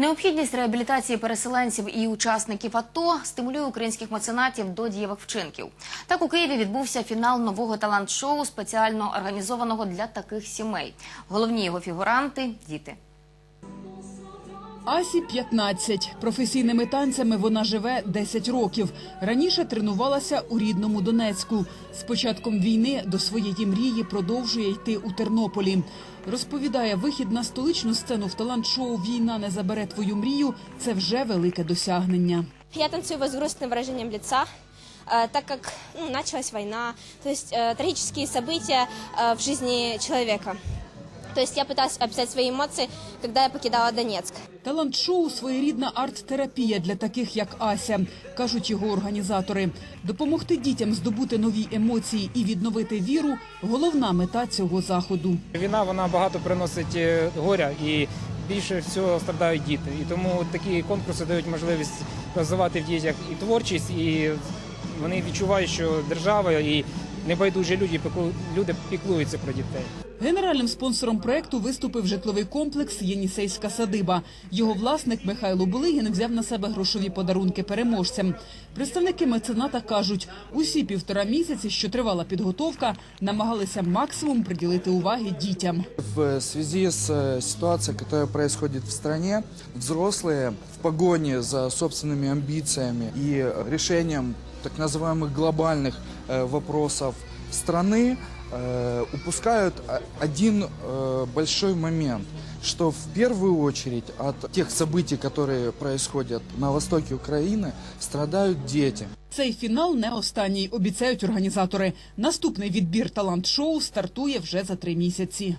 Необхідність реабілітації переселенців і учасників АТО стимулює українських меценатів до дієвих вчинків. Так у Києві відбувся фінал нового талант-шоу, спеціально організованого для таких сімей. Головні його фігуранти діти. Асі 15. Професійними танцями вона живе 10 років. Раніше тренувалася у рідному Донецьку. З початком війни до своєї мрії продовжує йти у Тернополі. Розповідає, вихід на столичну сцену в талант-шоу Війна не забере твою мрію. Це вже велике досягнення. Я танцую с грустным выражением лица, э, так как ну, началась война, то есть э, трагические события э, в жизни человека. То есть я пыталась описать свои эмоции, когда я покидала Донецк. Талант-шоу своєрідна арт-терапія для таких, як Ася, кажуть його організатори. Допомогти дітям здобути нові емоції і відновити віру головна мета цього заходу. Війна вона багато приносить е, горя і більше всього страдають діти. І тому такі конкурси дають можливість розвивати в дітях і творчість, і вони відчувають, що держава і небайдужі люди, піклу- люди піклуються про дітей. Генеральним спонсором проекту виступив житловий комплекс Єнісейська садиба. Його власник Михайло Булигін взяв на себе грошові подарунки переможцям. Представники мецената кажуть, усі півтора місяці, що тривала підготовка, намагалися максимум приділити уваги дітям. В связи с э, ситуацией, которая происходит в стране, взрослые в погоне за собственными амбициями и решением так называемых глобальных э, вопросов страны э, упускают о- один э, большой момент, что в первую очередь от тех событий, которые происходят на востоке Украины, страдают дети. Цей фінал не останній, обіцяють організатори. Наступний відбір талант-шоу стартує вже за три місяці.